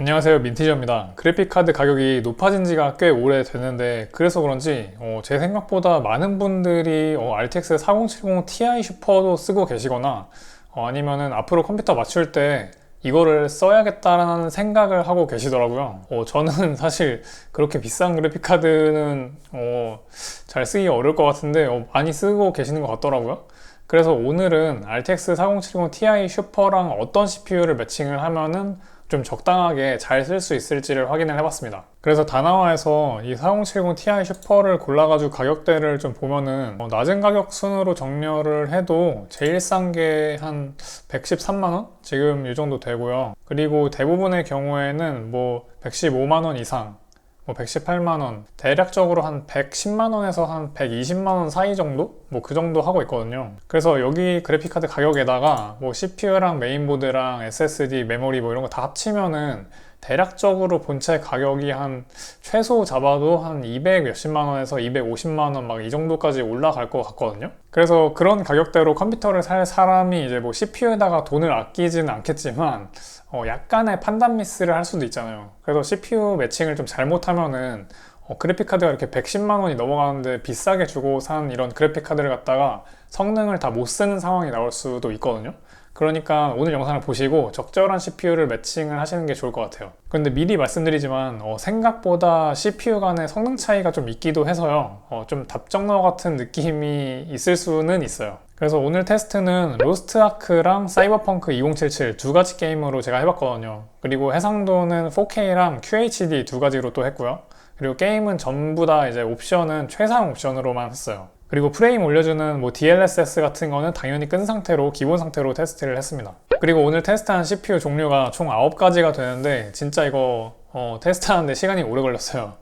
안녕하세요 민티저입니다. 그래픽카드 가격이 높아진 지가 꽤 오래 됐는데 그래서 그런지 어, 제 생각보다 많은 분들이 어, RTX 4070 Ti 슈퍼도 쓰고 계시거나 어, 아니면은 앞으로 컴퓨터 맞출 때 이거를 써야겠다라는 생각을 하고 계시더라고요. 어, 저는 사실 그렇게 비싼 그래픽카드는 어, 잘 쓰기 어려울 것 같은데 어, 많이 쓰고 계시는 것 같더라고요. 그래서 오늘은 RTX 4070 Ti 슈퍼랑 어떤 CPU를 매칭을 하면은 좀 적당하게 잘 쓸 수 있을지를 확인을 해봤습니다. 그래서 다나와에서 이 4070 Ti 슈퍼를 골라가지고 가격대를 좀 보면은 어, 낮은 가격 순으로 정렬을 해도 제일 싼 게 한 113만원? 지금 이 정도 되고요. 그리고 대부분의 경우에는 뭐 115만원 이상 뭐 118만원, 대략적으로 한 110만원에서 한 120만원 사이 정도? 뭐 그 정도 하고 있거든요. 그래서 여기 그래픽카드 가격에다가 뭐 CPU랑 메인보드랑 SSD, 메모리 뭐 이런 거 다 합치면은 대략적으로 본체 가격이 한 최소 잡아도 한 200 몇십만 원에서 250만 원 막 이 정도까지 올라갈 것 같거든요. 그래서 그런 가격대로 컴퓨터를 살 사람이 이제 뭐 CPU에다가 돈을 아끼지는 않겠지만 어 약간의 판단 미스를 할 수도 있잖아요. 그래서 CPU 매칭을 좀 잘못하면은 어 그래픽 카드가 이렇게 110만 원이 넘어가는데 비싸게 주고 산 이런 그래픽 카드를 갖다가 성능을 다 못 쓰는 상황이 나올 수도 있거든요. 그러니까 오늘 영상을 보시고 적절한 CPU를 매칭을 하시는 게 좋을 것 같아요. 근데 미리 말씀드리지만 어, 생각보다 CPU 간의 성능 차이가 좀 있기도 해서요. 어, 좀 답정너 같은 느낌이 있을 수는 있어요. 그래서 오늘 테스트는 로스트 아크랑 사이버펑크 2077 두 가지 게임으로 제가 해봤거든요. 그리고 해상도는 4K랑 QHD 두 가지로 또 했고요. 그리고 게임은 전부 다 이제 옵션은 최상 옵션으로만 했어요. 그리고 프레임 올려주는 뭐 DLSS 같은 거는 당연히 끈 상태로 기본 상태로 테스트를 했습니다. 그리고 오늘 테스트한 CPU 종류가 총 9가지가 되는데 진짜 이거 어, 테스트하는데 시간이 오래 걸렸어요.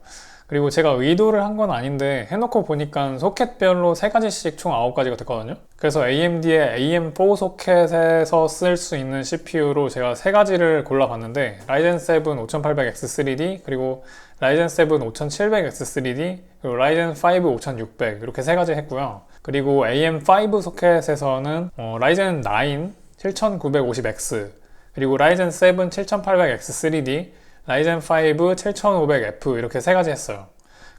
그리고 제가 의도를 한 건 아닌데 해놓고 보니까 소켓별로 3가지씩 총 9가지가 됐거든요. 그래서 AMD의 AM4 소켓에서 쓸 수 있는 CPU로 제가 3가지를 골라봤는데 라이젠 7 5800X3D 그리고 라이젠 7 5700X3D 그리고 라이젠 5 5600 이렇게 세 가지 했고요. 그리고 AM5 소켓에서는 어, 라이젠 9 7950X 그리고 라이젠 7 7800X3D 라이젠 5 7500F 이렇게 세 가지 했어요.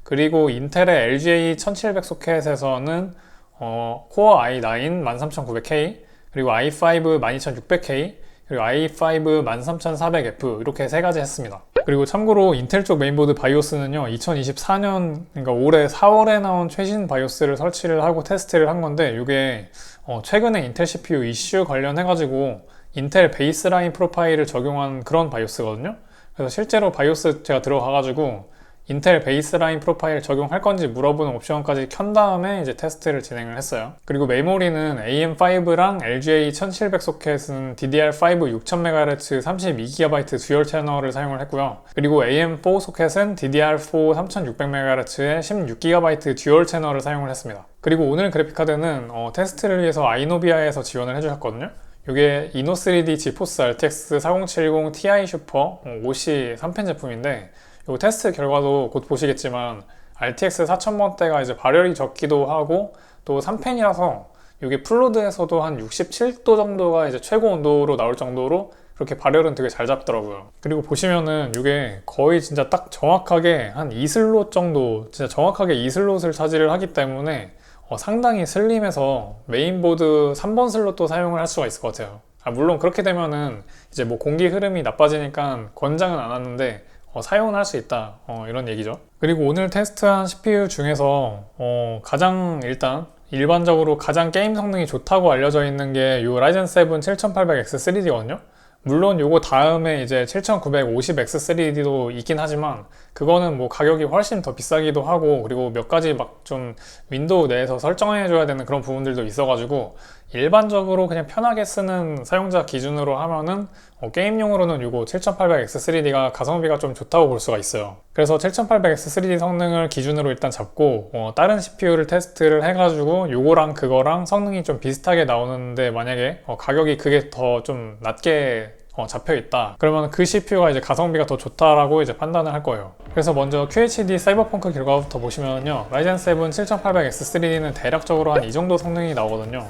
그리고 인텔의 LGA 1700 소켓에서는 어, 코어 i9 13900K 그리고 i5 12600K 그리고 i5 13400F 이렇게 세 가지 했습니다. 그리고 참고로 인텔 쪽 메인보드 바이오스는요 2024년 그러니까 올해 4월에 나온 최신 바이오스를 설치를 하고 테스트를 한 건데 이게 어, 최근에 인텔 CPU 이슈 관련해 가지고 인텔 베이스라인 프로파일을 적용한 그런 바이오스거든요. 그래서 실제로 바이오스 제가 들어가가지고 인텔 베이스라인 프로파일 적용할 건지 물어보는 옵션까지 켠 다음에 이제 테스트를 진행을 했어요. 그리고 메모리는 AM5랑 LGA 1700 소켓은 DDR5 6000MHz 32GB 듀얼 채널을 사용을 했고요. 그리고 AM4 소켓은 DDR4 3600MHz의 16GB 듀얼 채널을 사용을 했습니다. 그리고 오늘 그래픽카드는 어, 테스트를 위해서 아이노비아에서 지원을 해주셨거든요. 이게 이노3D 지포스 RTX 4070 Ti 슈퍼 5C 3펜 제품인데 이 테스트 결과도 곧 보시겠지만 RTX 4000번대가 이제 발열이 적기도 하고 또 3펜이라서 이게 풀로드에서도 한 67도 정도가 이제 최고 온도로 나올 정도로 그렇게 발열은 되게 잘 잡더라고요. 그리고 보시면은 이게 거의 진짜 딱 정확하게 한 2슬롯 정도, 진짜 정확하게 2슬롯을 차지를 하기 때문에 어, 상당히 슬림해서 메인보드 3번 슬롯도 사용을 할 수가 있을 것 같아요. 아, 물론 그렇게 되면은 이제 뭐 공기 흐름이 나빠지니까 권장은 안 하는데 어, 사용은 할수 있다 어, 이런 얘기죠. 그리고 오늘 테스트한 CPU 중에서 어, 가장 일단 일반적으로 가장 게임 성능이 좋다고 알려져 있는 게 이 라이젠 7 7800X3D거든요. 물론 요거 다음에 이제 7950X3D도 있긴 하지만 그거는 뭐 가격이 훨씬 더 비싸기도 하고 그리고 몇 가지 막 좀 윈도우 내에서 설정해 줘야 되는 그런 부분들도 있어가지고 일반적으로 그냥 편하게 쓰는 사용자 기준으로 하면은 어, 게임용으로는 요거 7800X3D가 가성비가 좀 좋다고 볼 수가 있어요. 그래서 7800X3D 성능을 기준으로 일단 잡고 어, 다른 CPU를 테스트를 해가지고 요거랑 그거랑 성능이 좀 비슷하게 나오는데 만약에 어, 가격이 그게 더 좀 낮게 어, 잡혀 있다. 그러면 그 CPU가 이제 가성비가 더 좋다라고 이제 판단을 할 거예요. 그래서 먼저 QHD 사이버펑크 결과부터 보시면요. 라이젠 7 7800X3D는 대략적으로 한 이 정도 성능이 나오거든요.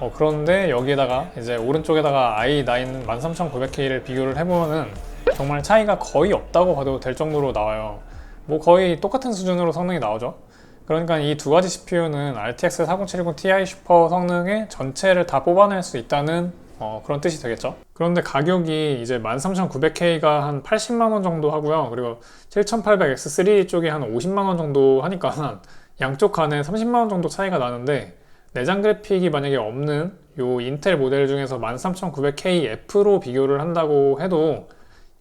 어, 그런데 여기에다가 이제 오른쪽에다가 i9 13900K를 비교를 해보면은 정말 차이가 거의 없다고 봐도 될 정도로 나와요. 뭐 거의 똑같은 수준으로 성능이 나오죠. 그러니까 이 두 가지 CPU는 RTX 4070 Ti 슈퍼 성능의 전체를 다 뽑아낼 수 있다는 어, 그런 뜻이 되겠죠. 그런데 가격이 이제 13,900K가 한 80만 원 정도 하고요. 그리고 7800X3 쪽이 한 50만 원 정도 하니까 양쪽 간에 30만 원 정도 차이가 나는데 내장 그래픽이 만약에 없는 요 인텔 모델 중에서 13900KF로 비교를 한다고 해도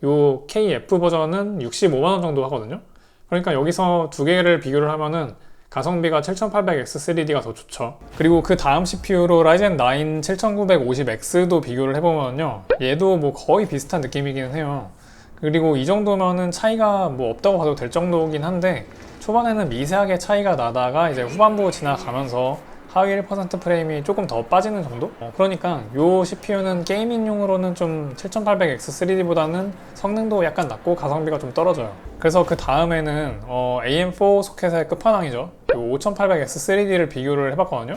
요 KF 버전은 65만 원 정도 하거든요. 그러니까 여기서 두 개를 비교를 하면은 가성비가 7800X3D가 더 좋죠. 그리고 그 다음 CPU로 라이젠 9 7950X도 비교를 해보면요. 얘도 뭐 거의 비슷한 느낌이긴 해요. 그리고 이 정도면은 차이가 뭐 없다고 봐도 될 정도긴 한데 초반에는 미세하게 차이가 나다가 이제 후반부 지나가면서 하위 1% 프레임이 조금 더 빠지는 정도? 어, 그러니까 요 CPU는 게이밍용으로는 좀 7800X3D보다는 성능도 약간 낮고 가성비가 좀 떨어져요. 그래서 그 다음에는 어, AM4 소켓의 끝판왕이죠. 요 5800X3D를 비교를 해봤거든요.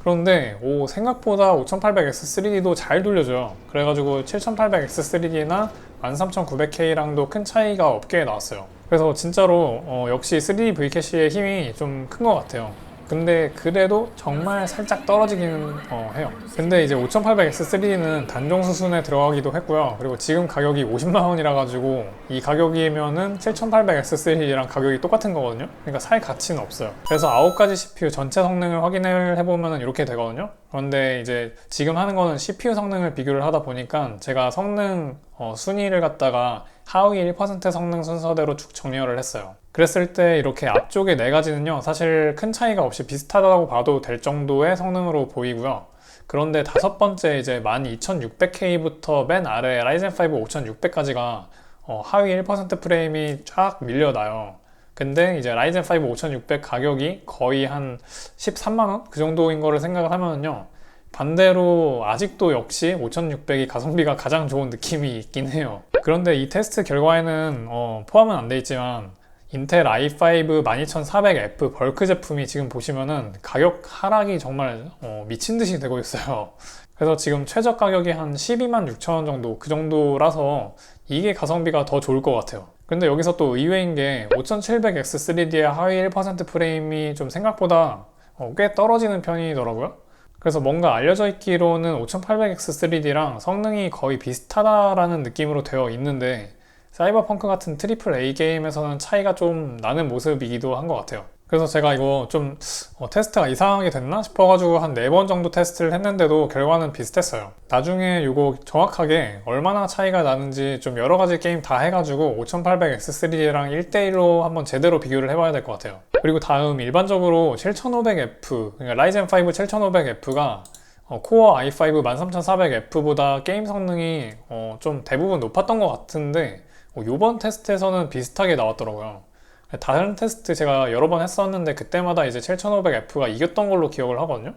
그런데 오, 생각보다 5800X3D도 잘 돌려줘요. 그래가지고 7800X3D나 13900K랑도 큰 차이가 없게 나왔어요. 그래서 진짜로 어, 역시 3D V캐시의 힘이 좀 큰 것 같아요. 근데 그래도 정말 살짝 떨어지기는 어, 해요. 근데 이제 5800X3는 단종 수순에 들어가기도 했고요. 그리고 지금 가격이 50만 원이라 가지고 이 가격이면은 7800X3랑 가격이 똑같은 거거든요. 그러니까 살 가치는 없어요. 그래서 9가지 CPU 전체 성능을 확인을 해보면 이렇게 되거든요. 그런데 이제 지금 하는 거는 CPU 성능을 비교를 하다 보니까 제가 성능 어, 순위를 갖다가 하위 1% 성능 순서대로 쭉 정렬을 했어요. 그랬을 때 이렇게 앞쪽에 네 가지는요, 사실 큰 차이가 없이 비슷하다고 봐도 될 정도의 성능으로 보이고요. 그런데 다섯 번째 이제 12600K부터 맨 아래 라이젠 5 5600까지가 어, 하위 1% 프레임이 쫙 밀려나요. 근데 이제 라이젠 5 5600 가격이 거의 한 13만원? 그 정도인 거를 생각을 하면은요. 반대로 아직도 역시 5600이 가성비가 가장 좋은 느낌이 있긴 해요. 그런데 이 테스트 결과에는 어, 포함은 안 돼 있지만 인텔 i5 12400F 벌크 제품이 지금 보시면은 가격 하락이 정말 어, 미친 듯이 되고 있어요. 그래서 지금 최저 가격이 한 12만 6천 원 정도 그 정도라서 이게 가성비가 더 좋을 것 같아요. 근데 여기서 또 의외인 게 5700X3D의 하위 1% 프레임이 좀 생각보다 어, 꽤 떨어지는 편이더라고요. 그래서 뭔가 알려져 있기로는 5800X3D랑 성능이 거의 비슷하다라는 느낌으로 되어 있는데 사이버펑크 같은 트리플 A 게임에서는 차이가 좀 나는 모습이기도 한 것 같아요. 그래서 제가 이거 좀 어, 테스트가 이상하게 됐나 싶어가지고 한 네 번 정도 테스트를 했는데도 결과는 비슷했어요. 나중에 이거 정확하게 얼마나 차이가 나는지 좀 여러 가지 게임 다 해가지고 5800X3D랑 1대1로 한번 제대로 비교를 해봐야 될 것 같아요. 그리고 다음 일반적으로 7500F, 그러니까 라이젠 5 7500F가 어, 코어 i5 13400F보다 게임 성능이 어, 좀 대부분 높았던 것 같은데 어, 이번 테스트에서는 비슷하게 나왔더라고요. 다른 테스트 제가 여러 번 했었는데 그때마다 이제 7500F가 이겼던 걸로 기억을 하거든요.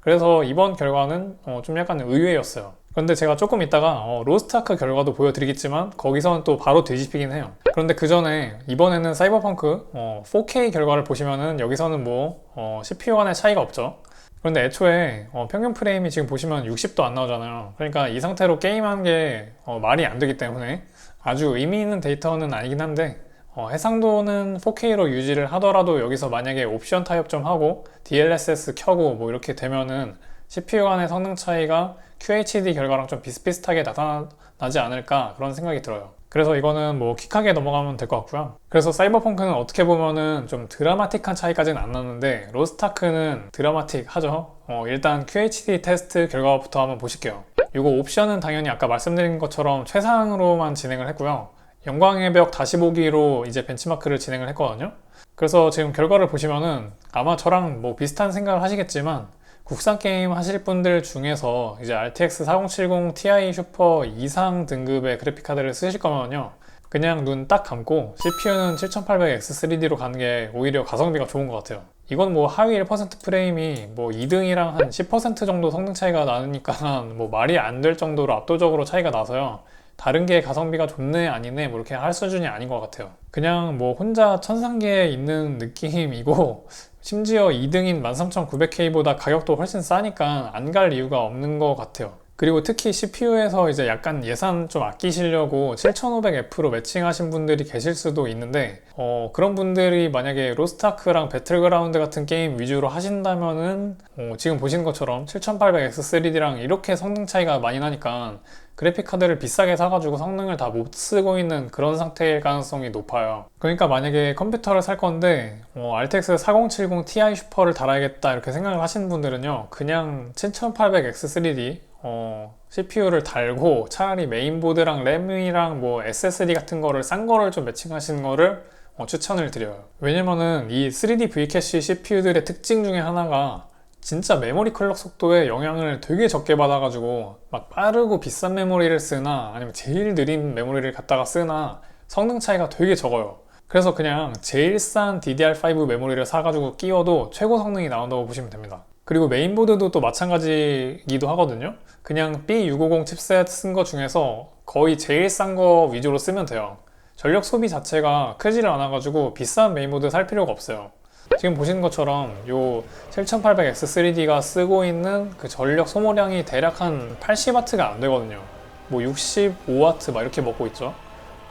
그래서 이번 결과는 어, 좀 약간 의외였어요. 그런데 제가 조금 있다가 어, 로스트아크 결과도 보여드리겠지만 거기서는 또 바로 뒤집히긴 해요. 그런데 그 전에 이번에는 사이버펑크 어, 4K 결과를 보시면은 여기서는 뭐 어, CPU 간의 차이가 없죠. 그런데 애초에 어, 평균 프레임이 지금 보시면 60도 안 나오잖아요. 그러니까 이 상태로 게임하는 게 어, 말이 안 되기 때문에 아주 의미 있는 데이터는 아니긴 한데 어, 해상도는 4K로 유지를 하더라도 여기서 만약에 옵션 타협 좀 하고 DLSS 켜고 뭐 이렇게 되면은 CPU 간의 성능 차이가 QHD 결과랑 좀 비슷비슷하게 나타나지 않을까 그런 생각이 들어요. 그래서 이거는 뭐 킥하게 넘어가면 될 것 같고요. 그래서 사이버펑크는 어떻게 보면은 좀 드라마틱한 차이까지는 안 나는데 로스타크는 드라마틱하죠. 어, 일단 QHD 테스트 결과부터 한번 보실게요. 이거 옵션은 당연히 아까 말씀드린 것처럼 최상으로만 진행을 했고요. 영광의 벽 다시 보기로 이제 벤치마크를 진행을 했거든요. 그래서 지금 결과를 보시면은 아마 저랑 뭐 비슷한 생각을 하시겠지만 국산 게임 하실 분들 중에서 이제 RTX 4070 Ti 슈퍼 이상 등급의 그래픽 카드를 쓰실 거면요. 그냥 눈 딱 감고 CPU는 7800X3D로 가는 게 오히려 가성비가 좋은 것 같아요. 이건 뭐 하위 1% 프레임이 뭐 2등이랑 한 10% 정도 성능 차이가 나니까 뭐 말이 안 될 정도로 압도적으로 차이가 나서요. 다른 게 가성비가 좋네 아니네 뭐 이렇게 할 수준이 아닌 것 같아요. 그냥 뭐 혼자 천상계에 있는 느낌이고 심지어 2등인 13900K보다 가격도 훨씬 싸니까 안 갈 이유가 없는 것 같아요. 그리고 특히 CPU에서 이제 약간 예산 좀 아끼시려고 7500F로 매칭하신 분들이 계실 수도 있는데 어, 그런 분들이 만약에 로스타크랑 배틀그라운드 같은 게임 위주로 하신다면은 어, 지금 보시는 것처럼 7800X3D랑 이렇게 성능 차이가 많이 나니까 그래픽 카드를 비싸게 사가지고 성능을 다 못 쓰고 있는 그런 상태일 가능성이 높아요. 그러니까 만약에 컴퓨터를 살 건데 어, RTX 4070 Ti 슈퍼를 달아야겠다 이렇게 생각을 하시는 분들은요, 그냥 7800X3D 어, CPU를 달고 차라리 메인보드랑 램이랑 뭐 SSD 같은 거를 싼 거를 좀 매칭하시는 거를 어, 추천을 드려요. 왜냐면은 이 3D V캐시 CPU들의 특징 중에 하나가 진짜 메모리 클럭 속도에 영향을 되게 적게 받아가지고 막 빠르고 비싼 메모리를 쓰나 아니면 제일 느린 메모리를 갖다가 쓰나 성능 차이가 되게 적어요. 그래서 그냥 제일 싼 DDR5 메모리를 사가지고 끼워도 최고 성능이 나온다고 보시면 됩니다. 그리고 메인보드도 또 마찬가지이기도 하거든요. 그냥 B650 칩셋 쓴 거 중에서 거의 제일 싼 거 위주로 쓰면 돼요. 전력 소비 자체가 크지를 않아 가지고 비싼 메인보드 살 필요가 없어요. 지금 보시는 것처럼 요 7800X3D가 쓰고 있는 그 전력 소모량이 대략 한 80W가 안 되거든요. 뭐 65W 막 이렇게 먹고 있죠.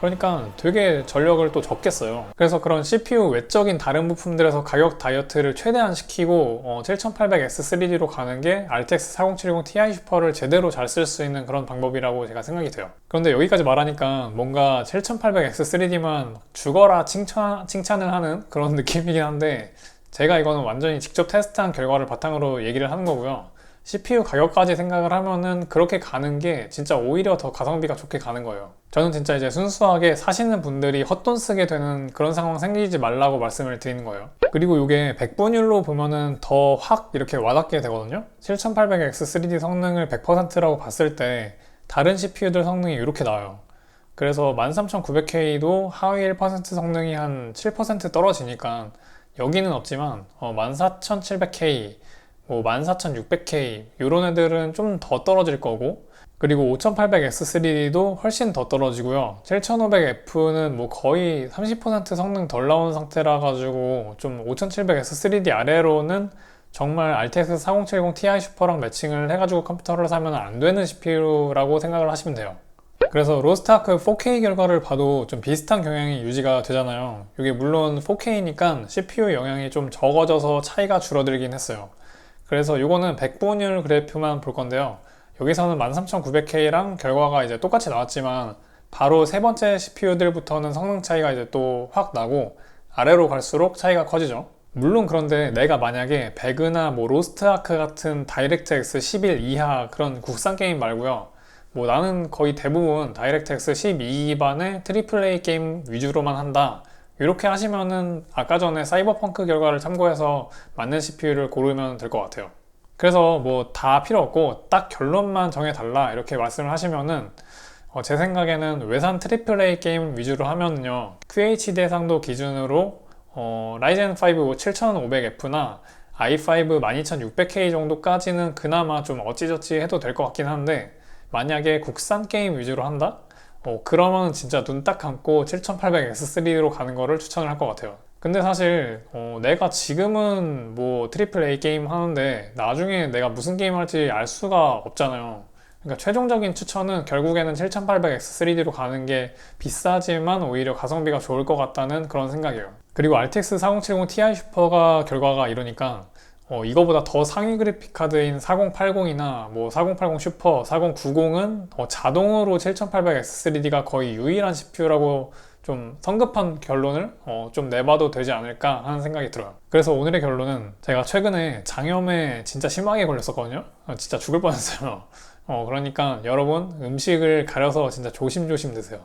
그러니까 되게 전력을 또 적게 써요. 그래서 그런 CPU 외적인 다른 부품들에서 가격 다이어트를 최대한 시키고 어, 7800X3D로 가는 게 RTX 4070 Ti 슈퍼를 제대로 잘 쓸 수 있는 그런 방법이라고 제가 생각이 돼요. 그런데 여기까지 말하니까 뭔가 7800X3D만 죽어라 칭찬, 칭찬을 하는 그런 느낌이긴 한데 제가 이거는 완전히 직접 테스트한 결과를 바탕으로 얘기를 하는 거고요. CPU 가격까지 생각을 하면은 그렇게 가는 게 진짜 오히려 더 가성비가 좋게 가는 거예요. 저는 진짜 이제 순수하게 사시는 분들이 헛돈 쓰게 되는 그런 상황 생기지 말라고 말씀을 드리는 거예요. 그리고 이게 100분율로 보면은 더 확 이렇게 와닿게 되거든요. 7800X3D 성능을 100%라고 봤을 때 다른 CPU들 성능이 이렇게 나와요. 그래서 13900K도 하위 1% 성능이 한 7% 떨어지니까 여기는 없지만 어, 14700K 뭐 14600K 이런 애들은 좀 더 떨어질 거고 그리고 5800X3D도 훨씬 더 떨어지고요. 7500F는 뭐 거의 30% 성능 덜 나온 상태라 가지고 좀 5700X3D 아래로는 정말 RTX 4070 Ti 슈퍼랑 매칭을 해가지고 컴퓨터를 사면 안 되는 CPU라고 생각을 하시면 돼요. 그래서 로스트아크 4K 결과를 봐도 좀 비슷한 경향이 유지가 되잖아요. 이게 물론 4K니까 CPU 영향이 좀 적어져서 차이가 줄어들긴 했어요 그래서 이거는 100분율 그래프만 볼 건데요. 여기서는 13900K랑 결과가 이제 똑같이 나왔지만 바로 세 번째 CPU들부터는 성능 차이가 이제 또 확 나고 아래로 갈수록 차이가 커지죠. 물론 그런데 내가 만약에 배그나 뭐 로스트아크 같은 다이렉트 X 11 이하 그런 국산 게임 말고요. 뭐 나는 거의 대부분 다이렉트 X 12 기반의 트리플 A 게임 위주로만 한다. 이렇게 하시면은 아까 전에 사이버펑크 결과를 참고해서 맞는 CPU를 고르면 될 것 같아요. 그래서 뭐 다 필요 없고 딱 결론만 정해달라 이렇게 말씀을 하시면은 어, 제 생각에는 외산 트리플 A 게임 위주로 하면은요 QHD 해상도 기준으로 어, 라이젠 5 7500F나 i5 12600K 정도까지는 그나마 좀 어찌저찌 해도 될 것 같긴 한데 만약에 국산 게임 위주로 한다? 어, 그러면 진짜 눈 딱 감고 7800X3로 가는 거를 추천을 할 것 같아요. 근데 사실 어, 내가 지금은 뭐 트리플 A 게임 하는데 나중에 내가 무슨 게임 할지 알 수가 없잖아요. 그러니까 최종적인 추천은 결국에는 7800X3D로 가는 게 비싸지만 오히려 가성비가 좋을 것 같다는 그런 생각이에요. 그리고 RTX 4070 Ti 슈퍼가 결과가 이러니까 어, 이거보다 더 상위 그래픽 카드인 4080이나 뭐 4080 슈퍼, 4090은 어, 자동으로 7800X3D가 거의 유일한 CPU라고 좀 성급한 결론을 어, 좀 내봐도 되지 않을까 하는 생각이 들어요. 그래서 오늘의 결론은 제가 최근에 장염에 진짜 심하게 걸렸었거든요. 어, 진짜 죽을 뻔했어요. 어, 그러니까 여러분 음식을 가려서 진짜 조심조심 드세요.